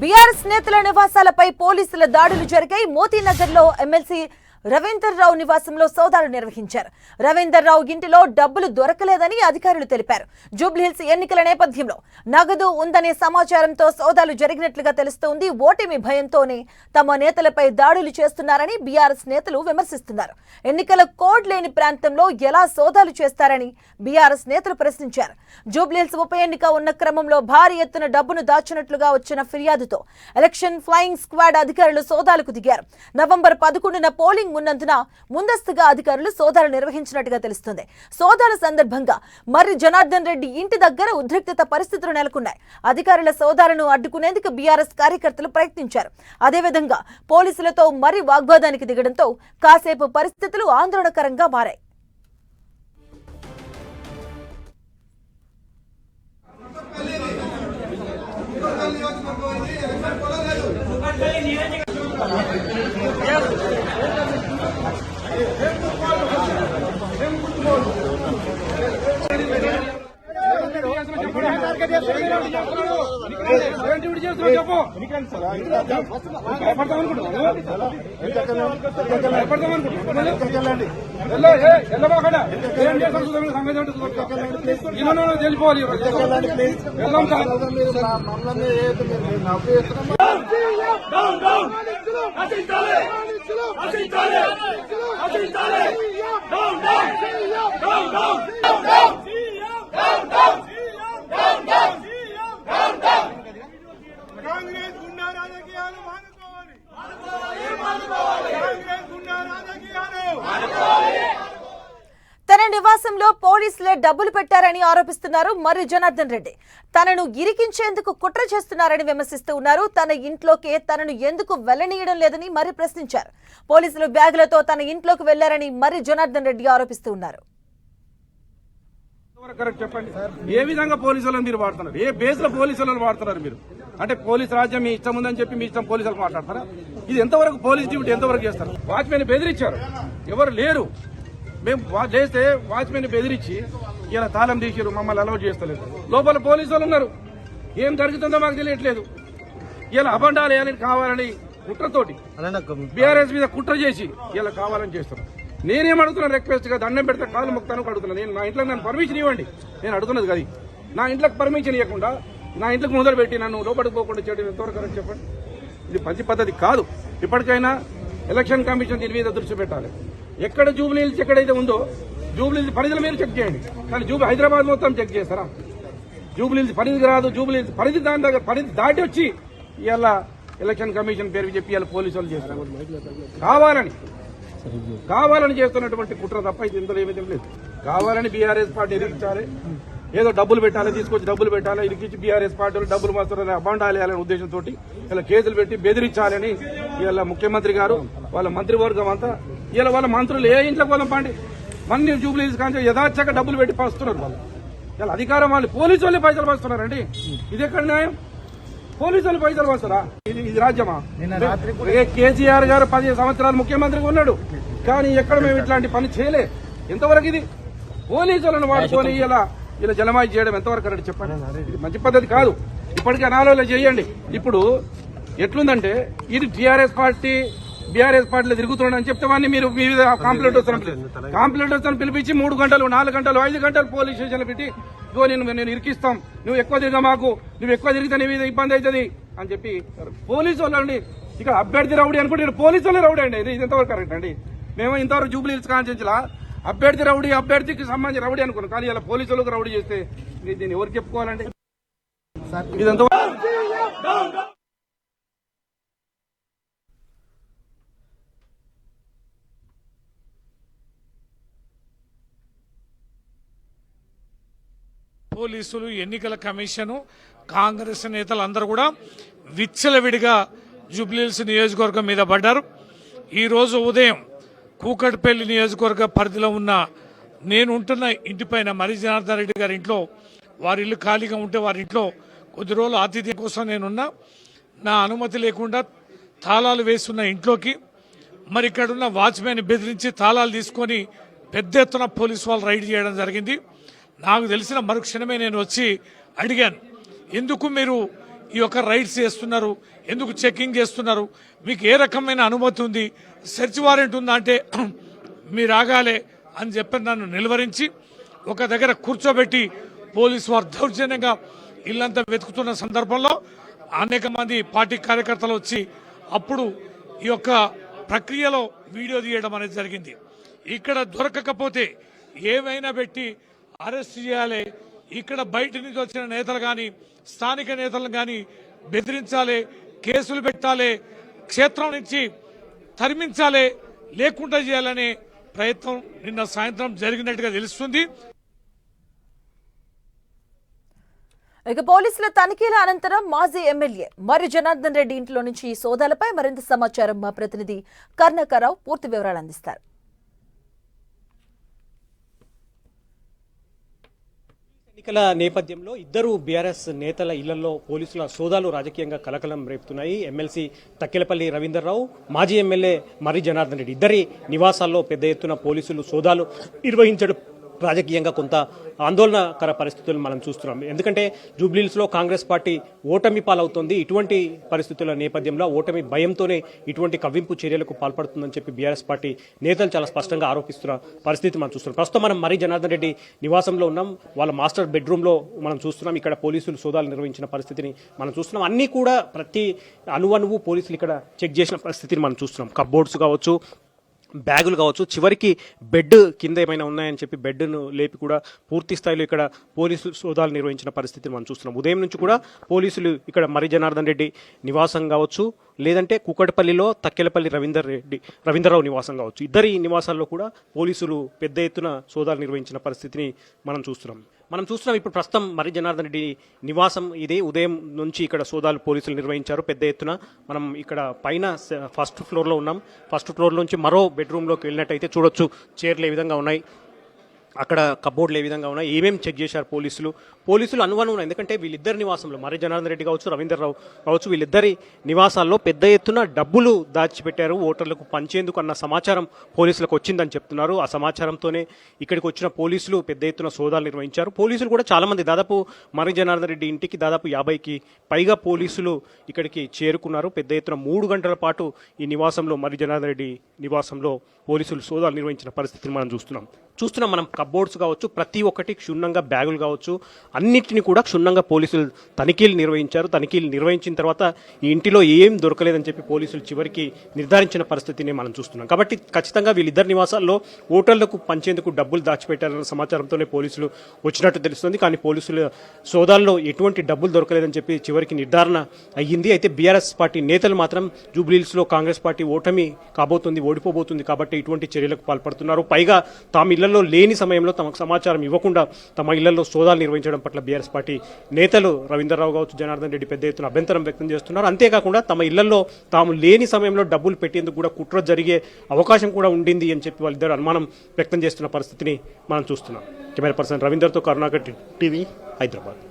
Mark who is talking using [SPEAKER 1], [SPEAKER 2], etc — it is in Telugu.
[SPEAKER 1] బీఆర్ఎస్ నేతల నివాసాలపై పోలీసుల దాడులు జరిగాయి. మోతీనగర్లో ఎమ్మెల్సీ రవీందర్ రావు నివాసంలో సోదాలు నిర్వహించారు. రవీందర్ రావు ఇంటిలో డబ్బులు దొరకలేదని అధికారులు తెలిపారు. జూబ్లీహిల్స్ ఎన్నికల నేపథ్యంలో నగదు ఉందనే సమాచారంతో సోదాలు జరిగినట్లుగా తెలుస్తోంది. ఓటమి భయంతోనే తమ నేతలపై దాడులు చేస్తున్నారని బీఆర్ఎస్ నేతలు విమర్శిస్తున్నారు. ఎన్నికల కోడ్ లేని ప్రాంతంలో ఎలా సోదాలు చేస్తారని బీఆర్ఎస్ నేతలు ప్రశ్నించారు. జూబ్లీహిల్స్ ఉప ఎన్నిక ఉన్న క్రమంలో భారీ ఎత్తున డబ్బును దాచినట్లుగా వచ్చిన ఫిర్యాదుతో ఎలక్షన్ ఫ్లయింగ్ స్క్వాడ్ అధికారులు సోదాలకు దిగారు. నవంబర్ పదకొండున పోలింగ్ ఉన్నందున ముందస్తుగా అధికారులు సోదాలు నిర్వహించినట్టుగా తెలుస్తుంది. సోదాల సందర్భంగా మర్రి జనార్దన్ రెడ్డి ఇంటి దగ్గర ఉద్రిక్తత పరిస్థితులు నెలకొన్నాయి. అధికారుల సోదాలను అడ్డుకునేందుకు బీఆర్ఎస్ కార్యకర్తలు ప్రయత్నించారు. అదేవిధంగా పోలీసులతో మర్రి వాగ్వాదానికి దిగడంతో కాసేపు పరిస్థితులు ఆందోళనకరంగా మారాయి.
[SPEAKER 2] చెప్పు భయపడతాం అనుకుంటున్నావు భయపడతాం అనుకుంటున్నావు ఎల్లో ఏ ఎల్లబోకడా ఏం చేస్తాం చూద్దాం సంగతి ఏంటో చూద్దాం ఇల్లు తెలిపోవాలి వెళ్దాం సార్
[SPEAKER 3] కాంగ్రెస్ గుండా రాజకీయాలు మానుకోవాలి కాంగ్రెస్ గుండా రాజకీయాలు
[SPEAKER 1] తన నివాసంలో ఎమ్మెల్యే డబ్బులు పెట్టారని ఆరోపిస్తున్నారు మర్రి జనార్దన్ రెడ్డి. తనను ఇరికించేందుకు కుట్ర చేస్తున్నారని విమర్శిస్తూ ఉన్నారు. తన ఇంట్లోకే తనను ఎందుకు వెళ్ళనీయడం లేదని మర్రి ప్రశ్నించారు. పోలీసులు బ్యాగులతో తన ఇంట్లోకి వెళ్ళారని మర్రి జనార్దన్ రెడ్డి ఆరోపిస్తూ ఉన్నారు.
[SPEAKER 2] కరెక్ట్ చెప్పండి ఏ విధంగా పోలీసులను మీరు వాడుతున్నారు? ఏ బేస్లో పోలీసులను వాడుతున్నారు మీరు? అంటే పోలీస్ రాజ్యం మీ ఇష్టం ఉందని చెప్పి మీ ఇష్టం పోలీసులు మాట్లాడతారా? ఇది ఎంతవరకు పోలీస్ డ్యూటీ ఎంతవరకు చేస్తారు? వాచ్మెన్ బెదిరించారు. ఎవరు లేరు. మేము లేస్తే వాచ్మెన్ బెదిరించి ఇలా తాళం తీసిరు మమ్మల్ని అలౌట్ చేస్తలేదు. లోపల పోలీసు వాళ్ళు ఉన్నారు. ఏం జరుగుతుందో మాకు తెలియట్లేదు. ఇలా అబండాలు వేయాలని కావాలని కుట్రతోటి బీఆర్ఎస్ మీద కుట్ర చేసి ఇలా కావాలని చేస్తారు నేనేం అడుగుతున్నాను రిక్వెస్ట్గా దండం పెడితే కాలు మొక్తాను అడుగుతున్నాను నేను నా ఇంట్లో నన్ను పర్మిషన్ ఇవ్వండి. నేను అడుగుతున్నది అది. నా ఇంట్లోకి పర్మిషన్ ఇవ్వకుండా నా ఇంట్లోకి మొదలు పెట్టి నన్ను లోపలికి పోకుండా చేయడం ఎంతవరకు కరెక్ట్ చెప్పండి? ఇది మంచి పద్ధతి కాదు. ఇప్పటికైనా ఎలక్షన్ కమిషన్ దీని మీద దృష్టి పెట్టాలి. ఎక్కడ జూబ్లీ హిల్స్ ఎక్కడైతే ఉందో జూబ్లీ హిల్స్ పరిధిలో మీరు చెక్ చేయండి. కానీ జూబ్లీ హైదరాబాద్ మొత్తం చెక్ చేస్తారా? జూబ్లీ హిల్స్ పరిధికి రాదు జూబ్లీ హిల్స్ పరిధి దాని దగ్గర పరిధి దాటి వచ్చి ఇలా ఎలక్షన్ కమిషన్ పేరు చెప్పి ఇలా పోలీసు వాళ్ళు చేస్తారు కావాలని కావాలని చేస్తున్నటువంటి కుట్ర తప్ప ఇది ఇందులో ఏమీ లేదు కావాలని బీఆర్ఎస్ పార్టీ ఇరికించాలి ఏదో డబ్బులు పెట్టాలి తీసుకొచ్చి డబ్బులు పెట్టాలి ఇరికించి బీఆర్ఎస్ పార్టీలు డబ్బులు మాత్రం అబాండాలి అనే ఉద్దేశంతో ఇలా కేసులు పెట్టి బెదిరించాలని ఇలా ముఖ్యమంత్రి గారు వాళ్ళ మంత్రివర్గం అంతా ఇలా వాళ్ళ మంత్రులు ఏ ఇంట్లోకి వాళ్ళం పండి? మన్ని జూబ్లీస్ కానీ యథాచక డబ్బులు పెట్టి పస్తున్నారు వాళ్ళు. ఇలా అధికారం వాళ్ళు పోలీసు వాళ్ళే పైసలు పస్తున్నారండి ఇది ఎక్కడ న్యాయం? పోలీసు వాళ్ళు పైసలు వస్తారా ఇది ఇది రాజ్యమా? కేసీఆర్ గారు పది సంవత్సరాలు ముఖ్యమంత్రిగా ఉన్నాడు. కానీ ఎక్కడ మేము ఇట్లాంటి పని చేయలే. ఎంతవరకు ఇది? పోలీసులను వాడుకొని ఇలా ఇలా జలమాయి చేయడం ఎంతవరకు కరెక్ట్ చెప్పండి. ఇది మంచి పద్ధతి కాదు. ఇప్పటికే అనాలో చేయండి. ఇప్పుడు ఎట్లుందంటే ఇది టీఆర్ఎస్ పార్టీ బీఆర్ఎస్ పార్టీలో తిరుగుతున్నాడని చెప్తే వాడిని మీరు మీ మీద కాంప్లైంట్ వస్తున్నట్లేదు కాంప్లైంట్ వస్తాను పిలిపించి మూడు గంటలు నాలుగు గంటలు ఐదు గంటలు పోలీస్ స్టేషన్లో పెట్టి ఇగో నేను నేను ఇరికిస్తాం నువ్వు ఎక్కువ తిరిగా మాకు నువ్వు ఎక్కువ తిరిగితే నీ మీద ఇబ్బంది అవుతుంది అని చెప్పి పోలీసు వాళ్ళండి ఇక్కడ అభ్యర్థి రౌడీ అనుకుంటే పోలీసు వాళ్ళే రౌడీ అండి. ఇది ఇది ఎంతవరకు కరెక్ట్ అండి? మేము ఇంతవరకు జూబ్లీ హిల్స్ అభ్యర్థి రౌడీ అభ్యర్థికి సంబంధించి రౌడీ అనుకున్నాం. కానీ ఇలా పోలీసు వాళ్ళకి రౌడీ చేస్తే దీన్ని ఎవరికి చెప్పుకోవాలండి? ఇదంతా
[SPEAKER 4] పోలీసులు ఎన్నికల కమిషను కాంగ్రెస్ నేతలు అందరూ కూడా విచ్చలవిడిగా జూబ్లీహిల్స్ నియోజకవర్గం మీద పడ్డారు. ఈరోజు ఉదయం కూకట్పల్లి నియోజకవర్గ పరిధిలో ఉన్న నేను ఉంటున్న ఇంటిపైన మరి జనార్దన్ రెడ్డి గారి ఇంట్లో వారి ఇల్లు ఖాళీగా ఉంటే వారి ఇంట్లో కొద్ది రోజులు ఆతిథ్యం కోసం నేనున్నా. నా అనుమతి లేకుండా తాళాలు వేస్తున్న ఇంట్లోకి మరి ఇక్కడున్న వాచ్మెన్ బెదిరించి తాళాలు తీసుకొని పెద్ద ఎత్తున పోలీసు వాళ్ళు రైడ్ చేయడం జరిగింది. నాకు తెలిసిన మరుక్షణమే నేను వచ్చి అడిగాను. ఎందుకు మీరు ఈ యొక్క రైడ్స్ చేస్తున్నారు? ఎందుకు చెకింగ్ చేస్తున్నారు? మీకు ఏ రకమైన అనుమతి ఉంది? సెర్చ్ వారెంట్ ఉందా అంటే మీరు ఆగాలే అని చెప్పి నన్ను నిలువరించి ఒక దగ్గర కూర్చోబెట్టి పోలీసు వారు దౌర్జన్యంగా ఇల్లంతా వెతుకుతున్న సందర్భంలో అనేక మంది పార్టీ కార్యకర్తలు వచ్చి అప్పుడు ఈ యొక్క ప్రక్రియలో వీడియో తీయడం అనేది జరిగింది. ఇక్కడ దొరకకపోతే ఏమైనా పెట్టి అరెస్ట్ చేయాలి. ఇక్కడ బయట నుంచి వచ్చిన నేతలు కానీ స్థానిక నేతలను కానీ బెదిరించాలి కేసులు పెట్టాలి క్షేత్రం నుంచి తరిమించాలి లేకుండా చేయాలనే ప్రయత్నం నిన్న సాయంత్రం జరిగినట్టుగా తెలుస్తుంది.
[SPEAKER 1] ఇక పోలీసుల తనిఖీల అనంతరం మాజీ ఎమ్మెల్యే మర్రి జనార్దన్ రెడ్డి ఇంట్లో నుంచి ఈ సోదాలపై మరింత సమాచారం మా ప్రతినిధి కర్ణాకరావు పూర్తి వివరాలు అందిస్తారు.
[SPEAKER 5] ఎన్నికల నేపథ్యంలో ఇద్దరు బీఆర్ఎస్ నేతల ఇళ్ళలో పోలీసుల సోదాలు రాజకీయంగా కలకలం రేపుతున్నాయి. ఎమ్మెల్సీ తక్కెలపల్లి రవీందర్రావు మాజీ ఎమ్మెల్యే మర్రి జనార్దన్ రెడ్డి. ఇద్దరి నివాసాల్లో పెద్ద ఎత్తున పోలీసులు సోదాలు నిర్వహించడం రాజకీయంగా కొంత ఆందోళనకర పరిస్థితులు మనం చూస్తున్నాం. ఎందుకంటే జూబ్లీహిల్స్లో కాంగ్రెస్ పార్టీ ఓటమి పాలవుతోంది. ఇటువంటి పరిస్థితుల నేపథ్యంలో ఓటమి భయంతోనే ఇటువంటి కవ్వింపు చర్యలకు పాల్పడుతుందని చెప్పి బీఆర్ఎస్ పార్టీ నేతలు చాలా స్పష్టంగా ఆరోపిస్తున్న పరిస్థితి మనం చూస్తున్నాం. ప్రస్తుతం మనం మరీ జనార్దన్ రెడ్డి నివాసంలో ఉన్నాం. వాళ్ళ మాస్టర్ బెడ్రూమ్లో మనం చూస్తున్నాం. ఇక్కడ పోలీసులు సోదాలు నిర్వహించిన పరిస్థితిని మనం చూస్తున్నాం. అన్నీ కూడా ప్రతి అణువణువు పోలీసులు ఇక్కడ చెక్ చేసిన పరిస్థితిని మనం చూస్తున్నాం. కప్బోర్డ్స్ కావచ్చు బ్యాగులు కావచ్చు చివరికి బెడ్ కింద ఏమైనా ఉన్నాయని చెప్పి బెడ్ను లేపి కూడా పూర్తి స్థాయిలో ఇక్కడ పోలీసులు సోదాలు నిర్వహించిన పరిస్థితిని మనం చూస్తున్నాం. ఉదయం నుంచి కూడా పోలీసులు ఇక్కడ మరి జనార్దన్ రెడ్డి నివాసం కావచ్చు లేదంటే కుకటపల్లిలో తక్కెలపల్లి రవీందర్ రెడ్డి రవీంద్రరావు నివాసం కావచ్చు. ఇద్దరి నివాసాల్లో కూడా పోలీసులు పెద్ద ఎత్తున సోదాలు నిర్వహించిన పరిస్థితిని మనం చూస్తున్నాం. మనం చూస్తున్నాం ఇప్పుడు ప్రస్తుతం మరి జనార్దన్ రెడ్డి నివాసం ఇదే ఉదయం నుంచి ఇక్కడ సోదాలు పోలీసులు నిర్వహించారు. పెద్ద ఎత్తున మనం ఇక్కడ పైన ఫస్ట్ ఫ్లోర్లో ఉన్నాం. ఫస్ట్ ఫ్లోర్ నుంచి మరో బెడ్రూమ్లోకి వెళ్ళినట్టయితే చూడొచ్చు. చైర్లు ఏ విధంగా ఉన్నాయి. అక్కడ కబోర్డ్లు ఏ విధంగా ఉన్నాయి ఏమేమి చెక్ చేశారు పోలీసులు? పోలీసులు అనుమానం ఉన్నాయి ఎందుకంటే వీళ్ళిద్దరి నివాసంలో మర్రి జనార్దన్ రెడ్డి కావచ్చు రవీంద్రరావు కావచ్చు వీళ్ళిద్దరి నివాసాల్లో పెద్ద ఎత్తున డబ్బులు దాచిపెట్టారు ఓటర్లకు పంచేందుకు అన్న సమాచారం పోలీసులకు వచ్చిందని చెప్తున్నారు. ఆ సమాచారంతోనే ఇక్కడికి వచ్చిన పోలీసులు పెద్ద ఎత్తున సోదాలు నిర్వహించారు. పోలీసులు కూడా చాలామంది దాదాపు మరి జనార్దన్ రెడ్డి ఇంటికి దాదాపు యాభైకి పైగా పోలీసులు ఇక్కడికి చేరుకున్నారు. పెద్ద ఎత్తున మూడు గంటల పాటు ఈ నివాసంలో మరి జనార్దన్ రెడ్డి నివాసంలో పోలీసులు సోదాలు నిర్వహించిన పరిస్థితిని మనం చూస్తున్నాం. చూస్తున్నాం మనం కబోర్డ్స్ కావచ్చు ప్రతి ఒక్కటి క్షుణ్ణంగా బ్యాగులు కావచ్చు అన్నింటిని కూడా క్షుణ్ణంగా పోలీసులు తనిఖీలు నిర్వహించారు. తనిఖీలు నిర్వహించిన తర్వాత ఈ ఇంటిలో ఏం దొరకలేదని చెప్పి పోలీసులు చివరికి నిర్ధారించిన పరిస్థితిని మనం చూస్తున్నాం. కాబట్టి ఖచ్చితంగా వీళ్ళిద్దరు నివాసాల్లో ఓటర్లకు పంచేందుకు డబ్బులు దాచిపెట్టారన్న సమాచారంతోనే పోలీసులు వచ్చినట్టు తెలుస్తుంది. కానీ పోలీసుల సోదాల్లో ఎటువంటి డబ్బులు దొరకలేదని చెప్పి చివరికి నిర్ధారణ అయ్యింది. అయితే బీఆర్ఎస్ పార్టీ నేతలు మాత్రం జూబ్లీహిల్స్లో కాంగ్రెస్ పార్టీ ఓటమి కాబోతుంది ఓడిపోబోతుంది కాబట్టి ఇటువంటి చర్యలకు పాల్పడుతున్నారు. పైగా తాము ఇళ్ళలో లేని సమయం సమయంలో తమకు సమాచారం ఇవ్వకుండా తమ ఇళ్ళలో సోదాలు నిర్వహించడం పట్ల బీఆర్ఎస్ పార్టీ నేతలు రవీంద్రరావు కావచ్చు జనార్దన్ రెడ్డి పెద్ద ఎత్తున అభ్యంతరం వ్యక్తం చేస్తున్నారు. అంతేకాకుండా తమ ఇళ్ళలో తాము లేని సమయంలో డబ్బులు పెట్టేందుకు కూడా కుట్ర జరిగే అవకాశం కూడా ఉండింది అని చెప్పి వాళ్ళిద్దరు అనుమానం వ్యక్తం చేస్తున్న పరిస్థితిని మనం చూస్తున్నాం. కెమెరా పర్సన్ రవీందర్తో కరుణాకర్ టీవీ హైదరాబాద్.